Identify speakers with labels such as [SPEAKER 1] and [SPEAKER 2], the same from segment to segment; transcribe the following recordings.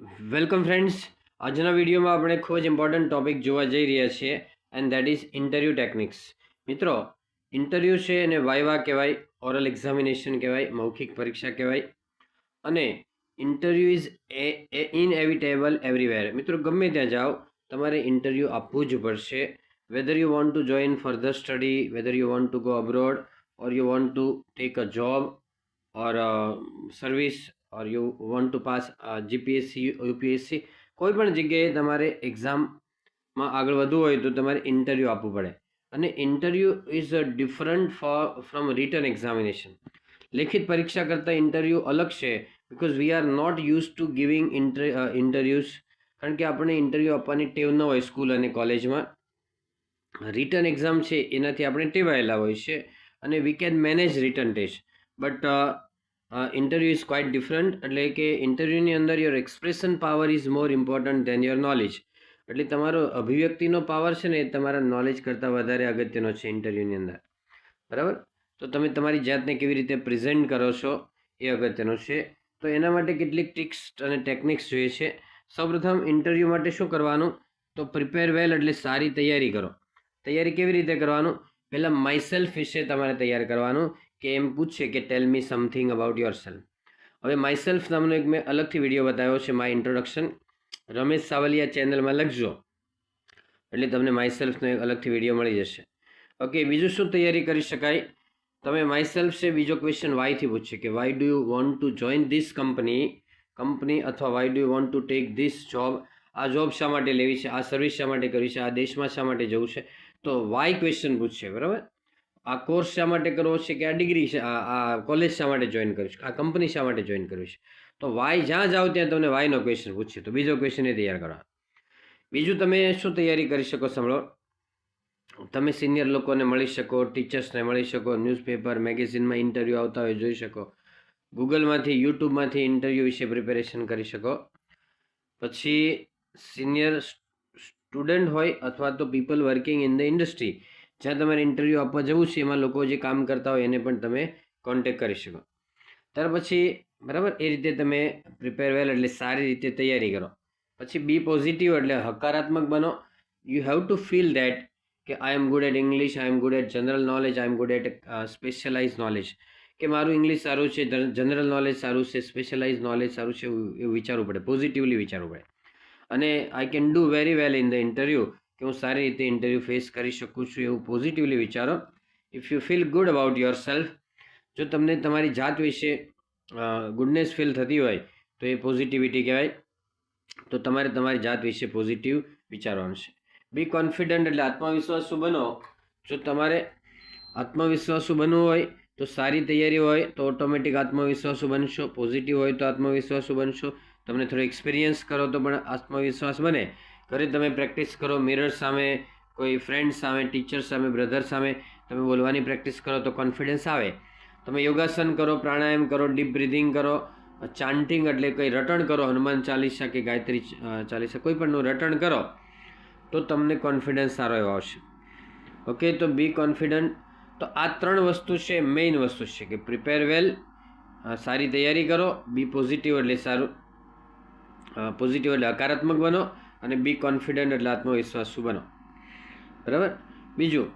[SPEAKER 1] Welcome friends આજના વિડીયોમાં આપણે ખૂબ જ ઇમ્પોર્ટન્ટ ટોપિક જોવા જઈ રહ્યા છીએ and that is interview techniques મિત્રો ઇન્ટરવ્યૂ છે એને વાયવા કહેવાય ઓરલ એક્ઝામિનેશન કહેવાય, મૌખિક પરીક્ષા કહેવાય, અને interview is a inevitable everywhere મિત્રો, ગમે ત્યાં જાઓ, તમારે ઇન્ટરવ્યૂ આપવું જ પડશે. Whether you want to join further study whether you want to go abroad or you want to take a job or service or you want to pass GPSC UPSC કોઈ પણ જગ્યાએ તમારે એક્ઝામમાં આગળ વધવું હોય તો તમારે ઇન્ટરવ્યૂ આપવું પડે. અને interview is different for from written examination લેખિત પરીક્ષા કરતાં ઇન્ટરવ્યૂ અલગ છે because we are not use to giving inter interviews કારણ કે આપણે ઇન્ટરવ્યૂ આપવાની ટેવ ન હોય સ્કૂલ અને કોલેજમાં રિટર્ન એક્ઝામ છે, એનાથી આપણે ટેવાયેલા હોય છે, અને we can manage written test but interview is quite different એટલે કે ઇન્ટરવ્યૂની અંદર your expression power is more important than your knowledge એટલે તમારો અભિવ્યક્તિનો પાવર છે ને એ તમારા નોલેજ કરતાં વધારે અગત્યનો છે ઇન્ટરવ્યૂની અંદર. બરાબર? તો તમે તમારી જાતને કેવી રીતે પ્રેઝન્ટ કરો છો એ અગત્યનો છે. તો એના માટે કેટલીક ટિક્સ અને ટેકનિક્સ જોઈએ છે. સૌપ્રથમ ઇન્ટરવ્યૂ માટે શું કરવાનું? તો પ્રિપેર વેલ એટલે સારી તૈયારી કરો. તૈયારી કેવી રીતે કરવાનું? પહેલાં માયસેલ્ફ વિશે તમારે તૈયાર કરવાનું. કે એમ પૂછશે કે tell me something about yourself હવે માયસેલ્ફ નામનો એક મેં અલગથી વીડિયો બતાવ્યો છે માય ઇન્ટ્રોડક્શન રમેશ સાવલિયા ચેનલમાં લખજો. એટલે તમને માયસેલ્ફનો એક અલગથી વીડિયો મળી જશે. ઓકે બીજું શું તૈયારી કરી શકાય? તમે માયસેલ્ફ છે, બીજો ક્વેશ્ચન વાયથી પૂછશે કે why do you want to join this company company અથવા why do you want to take this job આ જોબ શા માટે લેવી છે? આ સર્વિસ શા માટે કરવી છે? આ દેશમાં શા માટે જવું છે? તો વાય ક્વેશ્ચન પૂછશે બરાબર? આ કોર્સ શા માટે કરવો છે કે આ ડિગ્રી આ કોલેજ શા માટે જોઈન કરવી છે, આ કંપની શા માટે જોઈન કરવી છે? તો વાય જ્યાં જાઓ ત્યાં તમને વાયનો ક્વેશ્ચન પૂછશે. તો બીજો ક્વેશ્ચન એ તૈયાર કરવા બીજું તમે શું તૈયારી કરી શકો સાંભળો? તમે સિનિયર લોકોને મળી શકો ટીચર્સને મળી શકો ન્યૂઝપેપર મેગેઝિનમાં ઇન્ટરવ્યૂ આવતા હોય જોઈ શકો. ગૂગલમાંથી યુટ્યુબમાંથી ઇન્ટરવ્યૂ વિશે પ્રિપેરેશન કરી શકો. પછી સિનિયર સ્ટુડન્ટ હોય અથવા તો people working in the industry જ્યાં તમારે ઇન્ટરવ્યૂ આપવા જવું છે, એમાં લોકો જે કામ કરતા હોય એને પણ તમે કોન્ટેક કરી શકો. ત્યાર પછી, બરાબર, એ રીતે તમે પ્રિપેર વેલ એટલે સારી રીતે તૈયારી કરો. પછી બી પોઝિટિવ એટલે હકારાત્મક બનો. You have to feel that કે I am good at English I am good at general knowledge I am good at specialise knowledge કે મારું ઇંગ્લિશ સારું છે જનરલ નોલેજ સારું છે સ્પેશિયલાઇઝ નોલેજ સારું છે એવું વિચારવું પડે પોઝિટિવલી વિચારવું પડે. અને I can do very well in the interview કે હું સારી રીતે ઇન્ટરવ્યૂ ફેસ કરી શકું છું એવું પોઝિટિવલી વિચારો. If you feel good about yourself જો તમને તમારી જાત વિશે ગુડનેસ ફીલ થતી હોય, તો એ પોઝિટિવિટી કહેવાય. તો તમારે તમારી જાત વિશે પોઝિટિવ વિચારવાનું છે. બી કોન્ફિડન્ટ એટલે આત્મવિશ્વાસુ બનો. જો તમારે આત્મવિશ્વાસુ બનવું હોય, તો સારી તૈયારી હોય, તો ઓટોમેટિક આત્મવિશ્વાસુ બનશો. પોઝિટિવ હોય તો આત્મવિશ્વાસુ બનશો. તમને થોડો એક્સપિરિયન્સ કરો તો પણ આત્મવિશ્વાસ બને. ઘરે તમે પ્રેક્ટિસ કરો મિરર સામે, કોઈ ફ્રેન્ડ સામે ટીચર સામે બ્રધર સામે, તમે બોલવાની પ્રેક્ટિસ કરો તો કોન્ફિડન્સ આવે. તમે યોગાસન કરો, પ્રાણાયામ કરો ડીપ બ્રિધિંગ કરો ચાન્ટિંગ એટલે કંઈ રટણ કરો, હનુમાન ચાલીસા કે ગાયત્રી ચાલીસા, કોઈ પણનું રટણ કરો, તો તમને કોન્ફિડન્સ સારો એવો આવશે. ઓકે તો બી કોન્ફિડન્ટ તો આ ત્રણ વસ્તુ છે મેઇન વસ્તુ છે કે પ્રિપેર વેલ સારી તૈયારી કરો બી પોઝિટિવ એટલે સારું પોઝિટિવ એટલે હકારાત્મક બનો અને બી કોન્ફિડન્ટ એટલે આત્મવિશ્વાસુ બનો. બરાબર? બીજું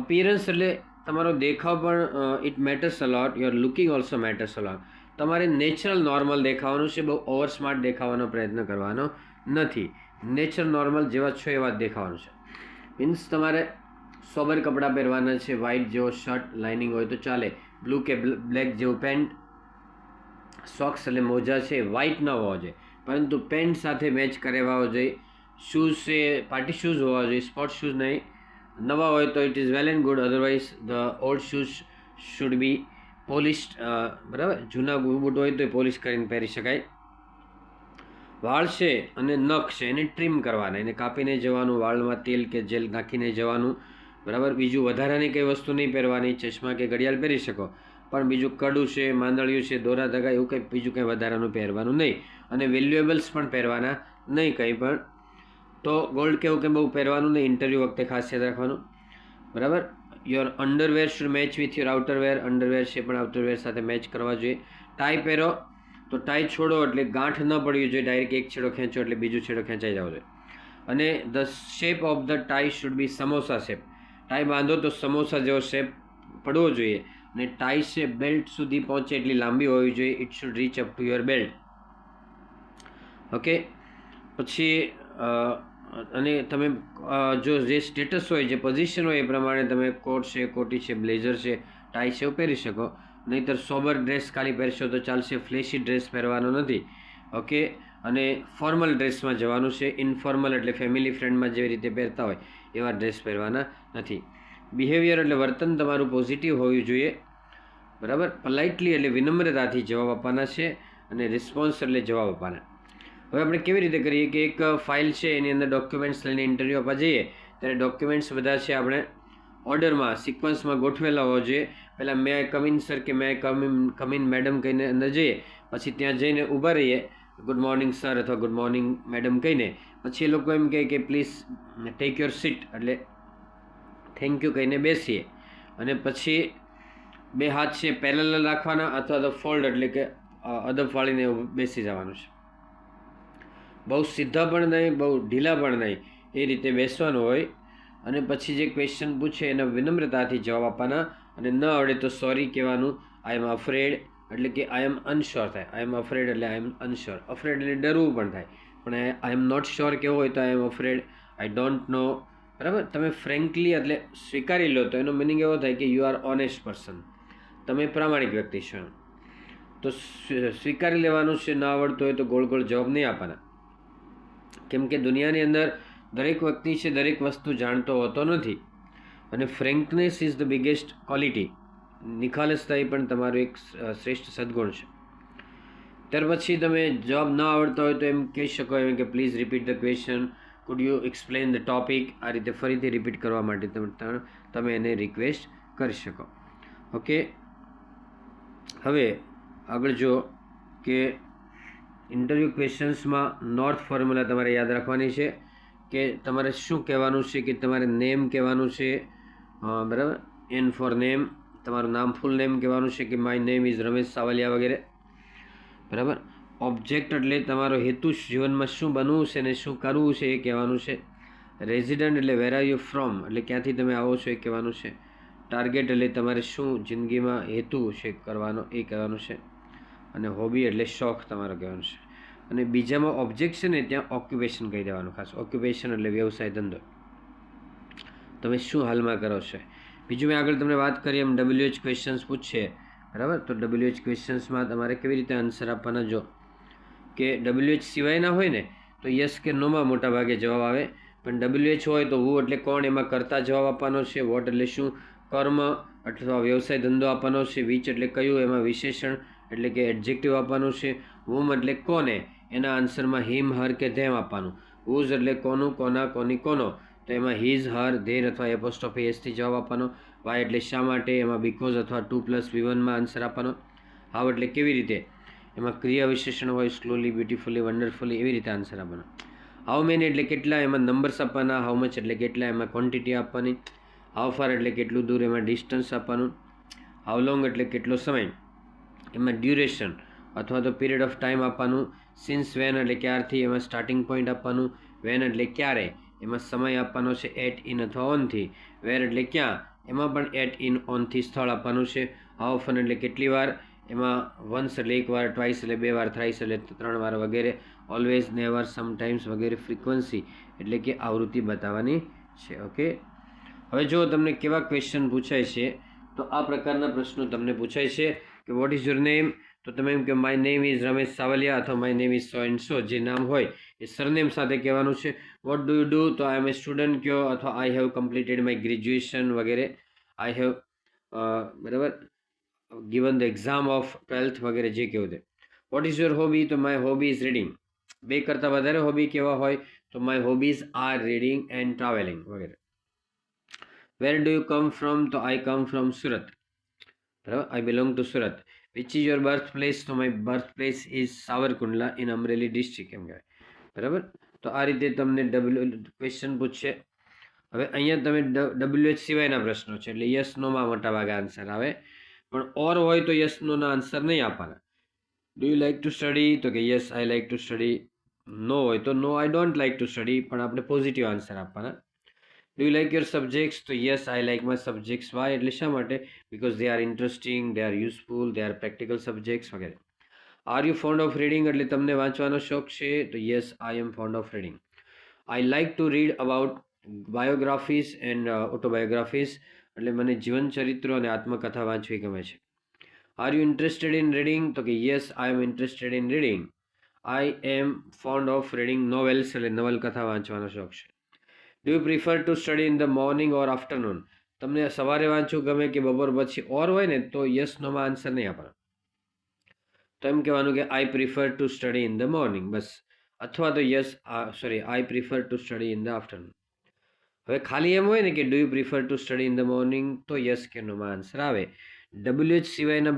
[SPEAKER 1] અપિયરન્સ એટલે તમારો દેખાવ પણ it matters a lot your looking also matters a lot તમારે નેચરલ નોર્મલ દેખાવાનું છે, બહુ ઓવર સ્માર્ટ દેખાવાનો પ્રયત્ન કરવાનો નથી. નેચર નોર્મલ જેવા છો એવા જ દેખાવાનું છે. મીન્સ તમારે સોબર કપડાં પહેરવાના છે વ્હાઇટ જેવો શર્ટ લાઇનિંગ હોય તો ચાલે. બ્લુ કે બ્લેક જેવું પેન્ટ સોક્સ એટલે મોજા છે વ્હાઇટ ન હોવા જોઈએ. પરંતુ પેન્ટ સાથે મેચ કરેવા હોવા જોઈએ. શૂઝ છે પાર્ટી શૂઝ હોવા જોઈએ સ્પોર્ટ શૂઝ નહીં. નવા હોય તો it is well and good otherwise the old shoes should be polish બરાબર? જૂના બૂટ હોય તો એ પોલિશ કરીને પહેરી શકાય. વાળ છે અને નખ છે, એને ટ્રીમ કરવાના, એને કાપીને જવાનું, વાળમાં તેલ કે જેલ નાખીને જવાનું, બરાબર? બીજું વધારાની કંઈ વસ્તુ નહીં પહેરવાની, ચશ્મા કે ઘડિયાળ પહેરી શકો. પણ બીજું કડું છે, માંદળિયું છે, દોરા ધગા એવું કંઈ બીજું કંઈ વધારાનું પહેરવાનું નહીં. અને વેલ્યુએબલ્સ પણ પહેરવાના નહીં કંઈ પણ. તો ગોલ્ડ કે એવું કંઈ બહુ પહેરવાનું નહીં ઇન્ટરવ્યૂ વખતે ખાસ રાખવાનું. બરાબર? Your underwear should match with your outerwear underwear છે પણ આઉટરવેર સાથે મેચ કરવા જોઈએ. ટાઈ પહેરો. તો ટાઈ છોડો એટલે ગાંઠ ન પડવી જોઈએ ડાયરેક્ટ એક છેડો ખેંચો એટલે બીજો છેડો ખેંચાઈ જવો જોઈએ. અને the shape of the tie should be samosa shape tie બાંધો તો સમોસા જેવો શેપ પડવો જોઈએ. અને ટાઈસ છે બેલ્ટ સુધી પહોંચે એટલી લાંબી હોવી જોઈએ. It should reach up to your belt okay પછી અને તમે જો જે સ્ટેટસ હોય, જે પોઝિશન હોય એ પ્રમાણે તમે કોટ છે, કોટી છે બ્લેઝર છે ટાઈ છે એવું પહેરી શકો. નહીંતર સોબર ડ્રેસ ખાલી પહેરશો તો ચાલશે. ફ્લેશી ડ્રેસ પહેરવાનો નથી. ઓકે અને ફોર્મલ ડ્રેસમાં જવાનું છે. ઇન્ફોર્મલ એટલે ફેમિલી ફ્રેન્ડમાં જેવી રીતે પહેરતા હોય, એવા ડ્રેસ પહેરવાના નથી. બિહેવિયર એટલે વર્તન તમારું પોઝિટિવ હોવું જોઈએ. બરાબર? પોલાઇટલી એટલે વિનમ્રતાથી જવાબ આપવાના છે અને રિસ્પોન્સ એટલે જવાબ આપવાના. હવે આપણે કેવી રીતે કરીએ કે એક ફાઇલ છે, એની અંદર ડોક્યુમેન્ટ્સ લઈને ઇન્ટરવ્યૂ આપવા જઈએ, ત્યારે ડોક્યુમેન્ટ્સ બધા છે આપણે ઓર્ડરમાં સિક્વન્સમાં ગોઠવેલા હોવા જોઈએ. પહેલાં મેં કમિન સર કે મેં કમિન કમિન મેડમ કહીને અંદર જઈએ, પછી ત્યાં જઈને ઊભા રહીએ. ગુડ મોર્નિંગ સર અથવા ગુડ મોર્નિંગ મેડમ કહીને. પછી એ લોકો એમ કહે કે પ્લીઝ ટેક યોર સીટ એટલે થેન્ક યુ કહીને બેસીએ. અને પછી બે હાથ છે પેરેલલ રાખવાના અથવા તો ફોલ્ડ એટલે કે અદબ વાળીને બેસી જવાનું છે. બહુ સીધા પણ નહીં, બહુ ઢીલા પણ નહીં, એ રીતે બેસવાનું હોય. અને પછી જે ક્વેશ્ચન પૂછે એના વિનમ્રતાથી જવાબ આપવાના. અને ન આવડે તો સોરી કહેવાનું. આઈ એમ અફ્રેડ એટલે કે આઈ એમ અનશ્યોર થાય. આઈ એમ અફ્રેડ એટલે આઈ એમ અનશ્યોર અફ્રેડ એટલે ડરવું પણ થાય. પણ આઈ એમ નોટ શ્યોર કેવો હોય તો આઈ એમ અફ્રેડ આઈ ડોન્ટ નો બરાબર? તમે ફ્રેન્કલી એટલે સ્વીકારી લો તો એનો મિનિંગ એવો થાય કે યુ આર ઓનેસ્ટ પર્સન તમે પ્રામાણિક વ્યક્તિ છો. તો સ્વીકારી લેવાનું છે, ન આવડતું હોય તો ગોળ ગોળ જવાબ નહીં આપવાના. કેમ કે દુનિયાની અંદર દરેક વ્યક્તિ છે, દરેક વસ્તુ જાણતો હોતો નથી. અને frankness is the biggest quality નિખાલસતા એ પણ તમારું એક શ્રેષ્ઠ સદગુણ છે. ત્યાર પછી તમે જવાબ ન આવડતો હોય તો એમ કહી શકો એમ કે please repeat the question could you explain the topic આ રીતે ફરીથી રિપીટ કરવા માટે તમે એને રિક્વેસ્ટ કરી શકો. ઓકે હવે આગળ જો કે ઇન્ટરવ્યૂ ક્વેશ્ચન્સમાં નોર્થ ફોર્મ્યુલા તમારે યાદ રાખવાની છે કે તમારે શું કહેવાનું છે કે તમારે નેમ કહેવાનું છે. બરાબર? એન ફોર નેમ તમારું નામ ફૂલ નેમ કહેવાનું છે કે my name is Ramesh Savaliya વગેરે. બરાબર? ઓબ્જેક્ટ એટલે તમારો હેતુ જીવનમાં શું બનવું છે ને શું કરવું છે એ કહેવાનું છે. રેઝિડન્ટ એટલે વેર આર યુ ફ્રોમ એટલે ક્યાંથી તમે આવો છો એ કહેવાનું છે. ટાર્ગેટ એટલે તમારે શું જિંદગીમાં હેતુ છે કરવાનો, એ કહેવાનું છે. અને હોબી એટલે શોખ તમારો કહેવાનો છે. અને બીજામાં ઓબ્જેક્ટ છે ને ત્યાં ઓક્યુપેશન કહી દેવાનું ખાસ. ઓક્યુપેશન એટલે વ્યવસાય ધંધો. તમે શું હાલમાં કરો છો? બીજું મેં આગળ તમને વાત કરી, એમ ડબલ્યુ એચ ક્વેશ્ચન્સ પૂછશે બરાબર? તો ડબલ્યુ એચ ક્વેશ્ચન્સમાં તમારે કેવી રીતે આન્સર આપવાના? જો કે ડબલ્યુ એચ સિવાયના હોય ને, તો યસ કે નોમાં મોટા ભાગે જવાબ આવે. પણ ડબલ્યુ એચ હોય તો હું એટલે કોણ? એમાં કરતા જવાબ આપવાનો છે. વોટ એટલે શું? કર્મ અથવા વ્યવસાય ધંધો આપવાનો છે. વિચ એટલે કયું? એમાં વિશેષણ એટલે કે એડજેક્ટિવ આપવાનું છે. હુમ એટલે કોને? એના આન્સરમાં હિમ હર કે ધેમ આપવાનું. ઉઝ એટલે કોનું? કોના? કોની કોનો? તો એમાં હિઝ હર ધેર અથવા એપોસ્ટોફી એસથી જવાબ આપવાનો. વાય એટલે શા માટે? એમાં બીકોઝ અથવા ટુ પ્લસ વી વનમાં આન્સર આપવાનો. હાવ એટલે કેવી રીતે? એમાં ક્રિયા વિશેષણ હોય સ્લોલી બ્યુટીફુલી વન્ડરફુલી એવી રીતે આન્સર આપવાનો. હાઉ મેની એટલે કેટલા, એમાં નંબર્સ આપવાના હાઉ મચ એટલે કેટલા, એમાં ક્વોન્ટિટી આપવાની. હાઉ ફાર એટલે કેટલું દૂર, એમાં ડિસ્ટન્સ આપવાનું. હાઉ લોંગ એટલે કેટલો સમય. એમાં ડ્યુરેશન અથવા તો પીરિયડ ઓફ ટાઈમ આપવાનું. સિન્સ વેન એટલે ક્યારથી, એમાં સ્ટાર્ટિંગ પોઈન્ટ આપવાનું. વેન એટલે ક્યારે, એમાં સમય આપવાનો છે એટ ઇન અથવા ઓનથી વેર એટલે ક્યાં, એમાં પણ એટ ઇન ઓનથી સ્થળ આપવાનું છે. હાઉ ઓફન એટલે કેટલી વાર. એમાં વન્સ એટલે એક વાર ટ્વાઇસ એટલે બે વાર થ્રાઇસ એટલે ત્રણ વાર વગેરે ઓલવેઝ નેવર સમટાઈમ્સ વગેરે ફ્રિકવન્સી એટલે કે આવૃત્તિ બતાવવાની છે ઓકે હવે જો તમને કેવા ક્વેશ્ચન પૂછાય છે, તો આ પ્રકારના પ્રશ્નો તમને પૂછાય છે કે વોટ ઇઝ યોર નેમ તો તમે એમ કે my name is Ramesh Savaliya અથવા my name is so and so જે નામ હોય, એ સરનેમ સાથે કહેવાનું છે. વોટ ડુ યુ ડુ તો આઈ એમ એ સ્ટુડન્ટ કયો? અથવા I have completed my graduation વગેરે. આઈ હેવ બરાબર? Given the exam of twelfth વગેરે જે કહેવું તે વોટ ઇઝ યોર હોબી તો માય હોબી ઇઝ રીડિંગ બે કરતાં વધારે હોબી કેવા હોય, તો my hobbies are reading and travelling વગેરે. Where do you come from તો આઈ કમ ફ્રોમ સુરત. બરાબર? I belong to Surat. Which is your birth place તો my birth place is Savarkundla in Amreli district એમ કહેવાય. બરાબર? તો આ રીતે તમને ડબલ્યુ ક્વેશ્ચન પૂછશે. હવે અહીંયા તમે ડબલ્યુ એચ સિવાયના પ્રશ્નો છે. એટલે યસ નોમાં મોટા ભાગે આન્સર આવે. પણ ઓર હોય તો યસ નોના આન્સર નહીં આપવાના. Do you like to study તો કે yes I like to study no હોય તો no I don't like to study પણ આપણે પોઝિટિવ આન્સર આપવાના. Do you like your subjects તો yes I like my subjects why એટલે શા માટે? Because they are interesting they are useful they are practical subjects વગેરે. Are you fond of reading એટલે તમને વાંચવાનો શોખ છે, તો yes I am fond of reading I like to read about બાયોગ્રાફીઝ and ઓટોબાયોગ્રાફીઝ એટલે મને જીવન ચરિત્રો અને આત્મકથા વાંચવી ગમે છે. Are you interested in reading તો કે yes I am interested in reading I am fond of reading novels એટલે નવલકથા વાંચવાનો શોખ છે. Do you prefer to study in the morning or afternoon તમને સવારે વાંચવું ગમે કે બપોર પછી? ઓર હોય ને તો યસ નોમાં આન્સર નહીં આપવાનો. તો એમ કહેવાનું કે I prefer to study in the morning બસ. અથવા તો yes sorry I prefer to study in the afternoon હવે ખાલી એમ હોય ને કે do you prefer to study in the morning તો યસ કે નોમાં આન્સર આવે. ડબલ્યુએચ સિવાયના